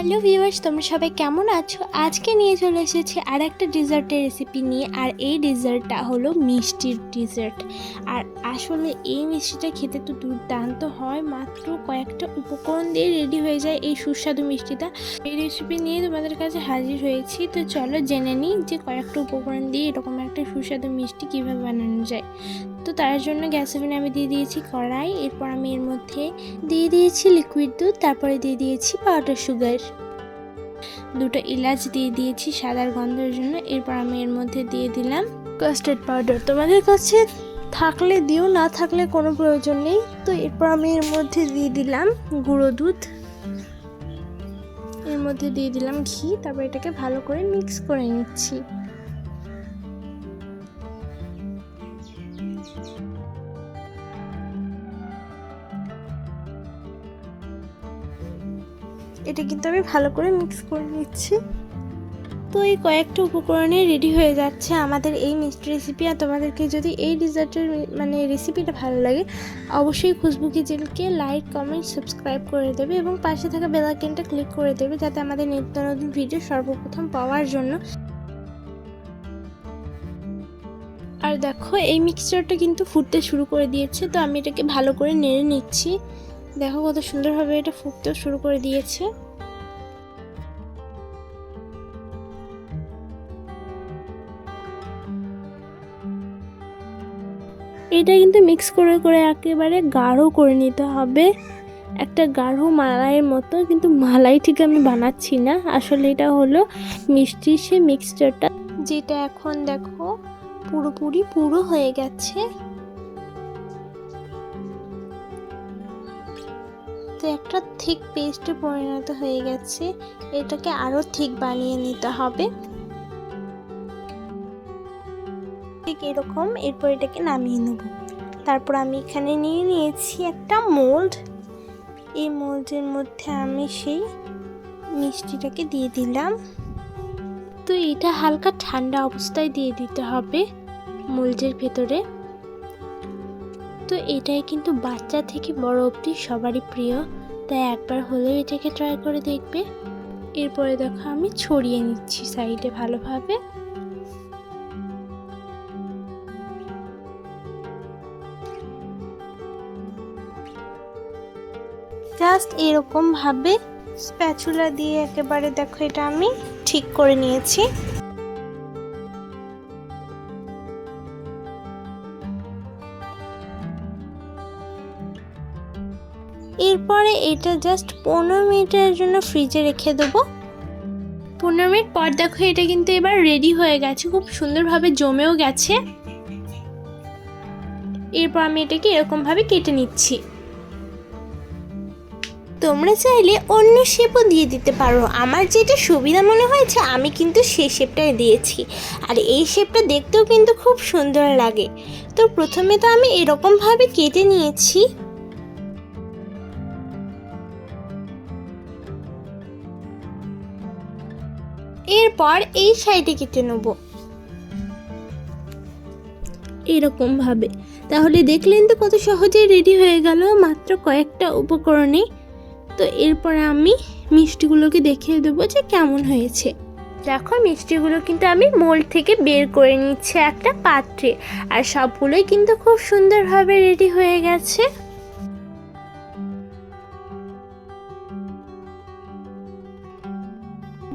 Hello viewers, তোমরা সবাই কেমন আছো? আজকে নিয়ে চলে এসেছি আর একটা ডেজার্টের রেসিপি নিয়ে, আর এই ডেজার্টটা হলো মিষ্টির ডিজার্ট। আর আসলে এই মিষ্টিটা খেতে তো দুর্দান্ত হয়। মাত্র কয়েকটা উপকরণ দিয়ে রেডি হয়ে যায় এই সুস্বাদু মিষ্টিটা। এই রেসিপি নিয়ে তোমাদের কাছে হাজির হয়েছি। তো চলো জেনে নিই যে কয়েকটা উপকরণ দিয়ে এরকম একটা সুস্বাদু মিষ্টি কীভাবে বানানো যায়। তো তার জন্য গ্যাস ওভেনে আমি দিয়ে দিয়েছি কড়াই। এরপর আমি এর মধ্যে দিয়ে দিয়েছি লিকুইড দুধ। তারপরে দিয়ে দিয়েছি পাউডার সুগার দুটো এলাচ দিয়ে দিয়েছি সাদার গন্ধের জন্য। এরপর আমি এর মধ্যে দিয়ে দিলাম কাস্টার্ড পাউডার তোমাদের কাছে থাকলে দিও, না থাকলে কোনো প্রয়োজন নেই। তো এরপর আমি এর মধ্যে দিয়ে দিলাম গুঁড়ো দুধ। এর মধ্যে দিয়ে দিলাম ঘি, তারপর এটাকে ভালো করে মিক্স করে নিচ্ছি। এটা কিন্তু আমি ভালো করে মিক্স করে নিচ্ছি। তো এই কয়েকটা উপকরণে রেডি হয়ে যাচ্ছে আমাদের এই মিষ্টি রেসিপি আর তোমাদেরকে যদি এই ডিজার্টের মানে রেসিপিটা ভালো লাগে, অবশ্যই খুশবু কিচেনকে লাইক কমেন্ট সাবস্ক্রাইব করে দেবে এবং পাশে থাকা বেল আইকনটা ক্লিক করে দেবে যাতে আমাদের নিত্য নতুন ভিডিও সর্বপ্রথম পাওয়ার জন্য। আর দেখো, এই মিক্সচারটা কিন্তু ফুটতে শুরু করে দিয়েছে, তো আমি এটাকে ভালো করে নেড়ে নিচ্ছি। দেখো কত সুন্দরভাবে এটা ফুটতেও শুরু করে দিয়েছে। এটা কিন্তু মিক্স করে করে একেবারে গাঢ় করে নিতে হবে। একটা গাঢ় মালাইয়ের মতো, কিন্তু মালাই ঠিক আমি বানাচ্ছি না। আসলে এটা হলো মিষ্টি সে মিক্সচারটা যেটা এখন দেখো পুরোপুরি পুরো হয়ে গেছে। তো একটা থিক পেস্টে পরিণত হয়ে গেছে। এটাকে আরও থিক বানিয়ে নিতে হবে। ঠিক এরকম, এরপর এটাকে নামিয়ে নেব। তারপর আমি এখানে নিয়ে নিয়েছি একটা মোল্ড এই মোল্ডের মধ্যে আমি সেই মিষ্টিটাকে দিয়ে দিলাম। তো এটা হালকা ঠান্ডা অবস্থায় দিয়ে দিতে হবে মোল্ডের ভেতরে। তো এটাই কিন্তু বাচ্চা থেকে বড় অবধি সবারই প্রিয়, তাই একবার হলেও এটাকে ট্রাই করে দেখবে। এরপরে দেখো আমি ছড়িয়ে নিচ্ছি সাইডে ভালোভাবে। জাস্ট এরকম ভাবে স্প্যাচুলা দিয়ে একেবারে দেখো এটা আমি ঠিক করে নিয়েছি। এরপরে এটা জাস্ট পনেরো মিনিটের জন্য ফ্রিজে রেখে দেবো। পনেরো মিনিট পর দেখো এটা কিন্তু এবার রেডি হয়ে গেছে, খুব সুন্দরভাবে জমেও গেছে। এরপর আমি এটাকে এরকমভাবে কেটে নিচ্ছি। তোমরা চাইলে অন্য শেপও দিয়ে দিতে পারো। আমার যেটা সুবিধা মনে হয়েছে, আমি কিন্তু সেই শেপটাই দিয়েছি। আর এই শেপটা দেখতেও কিন্তু খুব সুন্দর লাগে। তো প্রথমে তো আমি এরকমভাবে কেটে নিয়েছি। এরপর এই সাইডে কেটে নেব। এরকম ভাবে তাহলে দেখলেন তো কত সহজেই রেডি হয়ে গেল মাত্র কয়েকটা উপকরণে। তো এরপর আমি মিষ্টিগুলোকে দেখিয়ে দেবো যে কেমন হয়েছে। দেখো, মিষ্টিগুলো কিন্তু আমি মোল্ড থেকে বের করে নিচ্ছি একটা পাত্রে। আর সবগুলোই কিন্তু খুব সুন্দরভাবে রেডি হয়ে গেছে।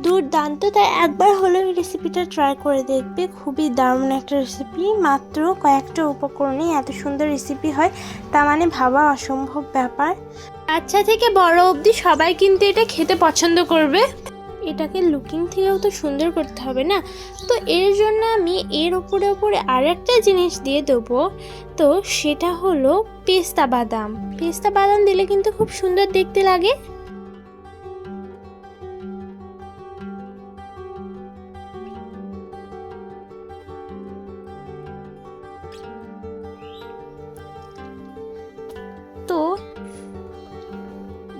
দুর্দান্ত তাই একবার হলেও এই রেসিপিটা ট্রাই করে দেখবে। খুবই দারুণ একটা রেসিপি মাত্র কয়েকটা উপকরণে এত সুন্দর রেসিপি হয় তা মানে ভাবা অসম্ভব ব্যাপার। বাচ্চা থেকে বড় অবধি সবাই কিন্তু এটা খেতে পছন্দ করবে। এটাকে লুকিং থেকেও তো সুন্দর করতে হবে না? তো এর জন্য আমি এর উপরে উপরে আর একটা জিনিস দিয়ে দেবো। তো সেটা হলো পেস্তা বাদাম। পেস্তা বাদাম দিলে কিন্তু খুব সুন্দর দেখতে লাগে।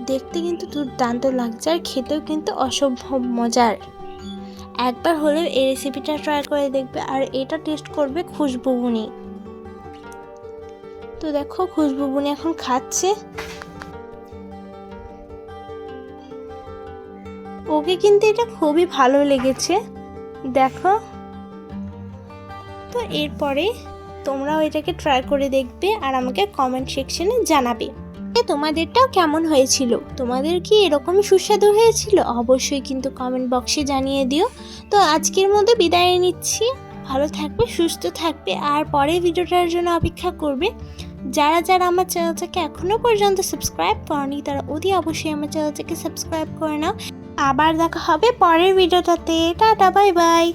দেখতে কিন্তু দুর্দান্ত লাগছে আর খেতেও কিন্তু অসম্ভব মজার। একবার হলেও এই রেসিপিটা ট্রাই করে দেখবে আর এটা টেস্ট করবে খুশবু বুনি। তো দেখো, খুশবু বুনি এখন খাচ্ছে। ওকে কিন্তু এটা খুবই ভালো লেগেছে। দেখো। তো এরপরে তোমরাও এটাকে ট্রাই করে দেখবে আর আমাকে কমেন্ট সেকশনে জানাবে। তোমাদেরটাও কেমন হয়েছিল? তোমাদের কি এরকম সুস্বাদু হয়েছিল? অবশ্যই কিন্তু কমেন্ট বক্সে জানিয়ে দিও। তো আজকের মধ্যে বিদায় নিচ্ছি। ভালো থাকবে, সুস্থ থাকবে। আর পরের ভিডিওটার জন্য অপেক্ষা করবে। যারা যারা আমার চ্যানেলটাকে এখনও পর্যন্ত সাবস্ক্রাইব করেনি, তারা অতি অবশ্যই আমার চ্যানেলটাকে সাবস্ক্রাইব করে নাও। আবার দেখা হবে পরের ভিডিওটাতে। Tata bye bye